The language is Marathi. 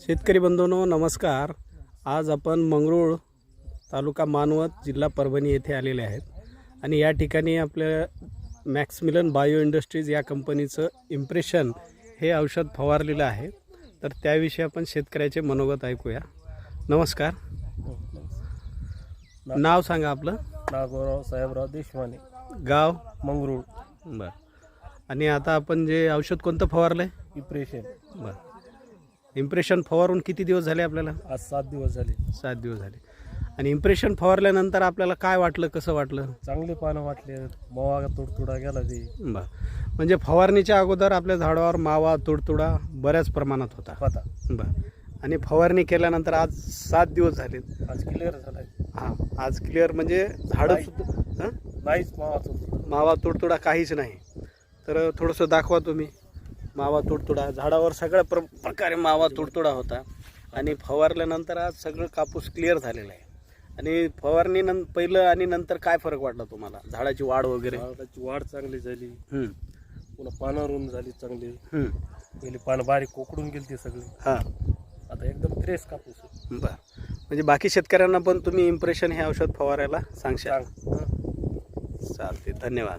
शेतकरी बंधूंनो नमस्कार. आज आपण मंगरूळ तालुका मानवत जिल्हा परभणी येथे आलेले आहेत. आणि या ठिकाणी आपल्या मॅक्समिलन बायो इंडस्ट्रीज या कंपनीचं इम्प्रेशन हे औषध फवारलेलं आहे. तर त्याविषयी आपण शेतकऱ्याचे मनोगत ऐकूया. नमस्कार. नाव सांगा आपलं. नागोराव साहेबराव देशमाने. गाव? मंगरूळ. बरं. आणि आता आपण जे औषध कोणतं फवारलं आहे इप्रेशन. बरं. इम्प्रेशन फवारून किती दिवस झाले आपल्याला? आज सात दिवस झाले. सात दिवस झाले. आणि इम्प्रेशन फवारल्यानंतर आपल्याला काय वाटलं कसं वाटलं? चांगले पानं वाटले. मवा तुडतुडा गेला ते. बरं म्हणजे फवारणीच्या अगोदर आपल्या झाडावर मावा तुडतुडा बऱ्याच प्रमाणात होता. होता. बरं आणि फवारणी केल्यानंतर आज सात दिवस झाले. आज क्लिअर झालाय. हां. आज क्लिअर म्हणजे झाडं. सुद्धा हं? नाहीच मावा तुडतुडा. मावा तुडतुडा काहीच नाही. तर थोडंसं दाखवा तुम्ही. मावा तुडतुडा. झाडावर सगळ्या प्र प्रकारे मावा तुडतुडा होता. आणि फवारल्यानंतर आज सगळं कापूस क्लिअर झालेला आहे. आणि फवारणी नं पहिलं आणि नंतर काय फरक वाटला तुम्हाला? झाडाची वाढ वगैरे? झाडाची वाढ चांगली झाली. पुन्हा पानं रुंद झाली चांगली. गेली पानं बारीक कोकडून गेली ते सगळी. हां. आता एकदम फ्रेश कापूस. बरं. म्हणजे बाकी शेतकऱ्यांना पण तुम्ही इम्प्रेशन हे औषध फवारायला सांगशाल. चालते धन्यवाद.